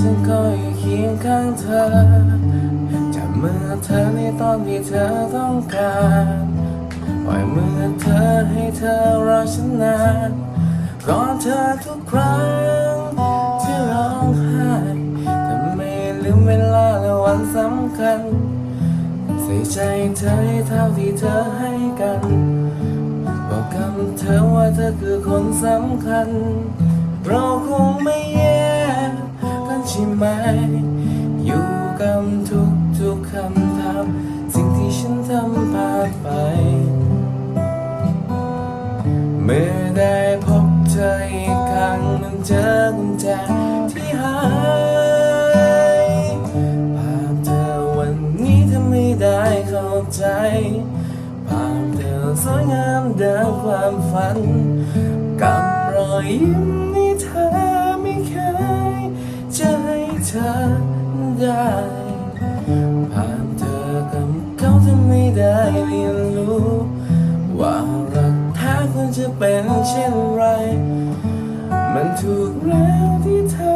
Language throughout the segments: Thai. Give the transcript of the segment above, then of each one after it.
ฉันคอยู่เคียงข้างเธอจับมือเธอในตอนที่เธอต้องการปล่อยมือเธอให้เธอรอฉันนานกอดเธอทุกครั้งที่ร้องไห้แต่ไม่ลืมเวลาและวันสำคัญใส่ใจเธอให้เท่าที่เธอให้กันบอกกับเธอว่าเธอคือคนสำคัญ เราคงไม่แย่กันใช่ไหม อยู่กับทุกทุกๆคำถามสิ่งที่ฉันทำพลาดไป เมื่อได้พบเธออีกครั้งมันเจอกุญแจที่หายภาพเธอวันนี้เธอไม่ได้เข้าใจภาพเธอสวยงามดังความฝัน กับรอยยิ้มที่เธอ เป็นเช่นไร มันถูกแล้วที่เธอ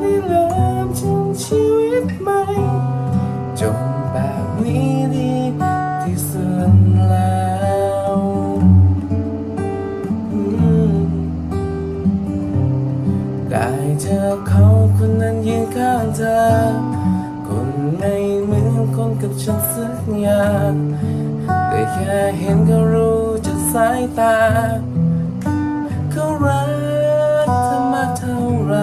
ได้เริ่มฉันชีวิตใหม่จบแบบนี้ดีที่สุดแล้วได้เจอเขาคนนั้นยืนข้างเธอ คนไม่เหมือนคนกับฉันสักอย่างแต่แค่เห็นก็รู้จากสายตา เขารักเธอมากเท่าไร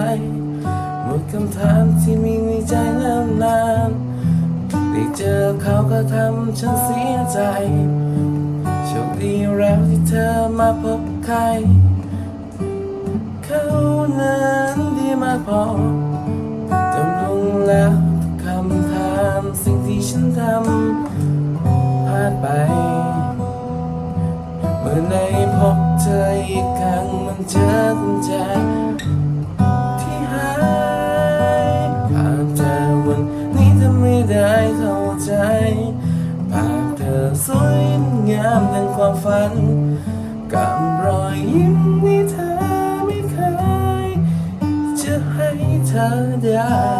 หมดคำถามที่มีในใจเนิ่นนานได้เจอเขาก็ทำฉันเสียใจโชคดีแล้วที่เธอมาพบใคร เขานั้นดีมากพอจำลงแล้วคำถามสิ่งที่ฉันทำพลาดไป เมื่อในพบเธออีกครั้ง เจอกุญแจที่หายภาพเธอวันนี้ทำไม่ได้เข้าใจภาพเธอสวยงามดังความฝันกับรอยยิ้มที่เธอไม่เคยจะให้เธอได้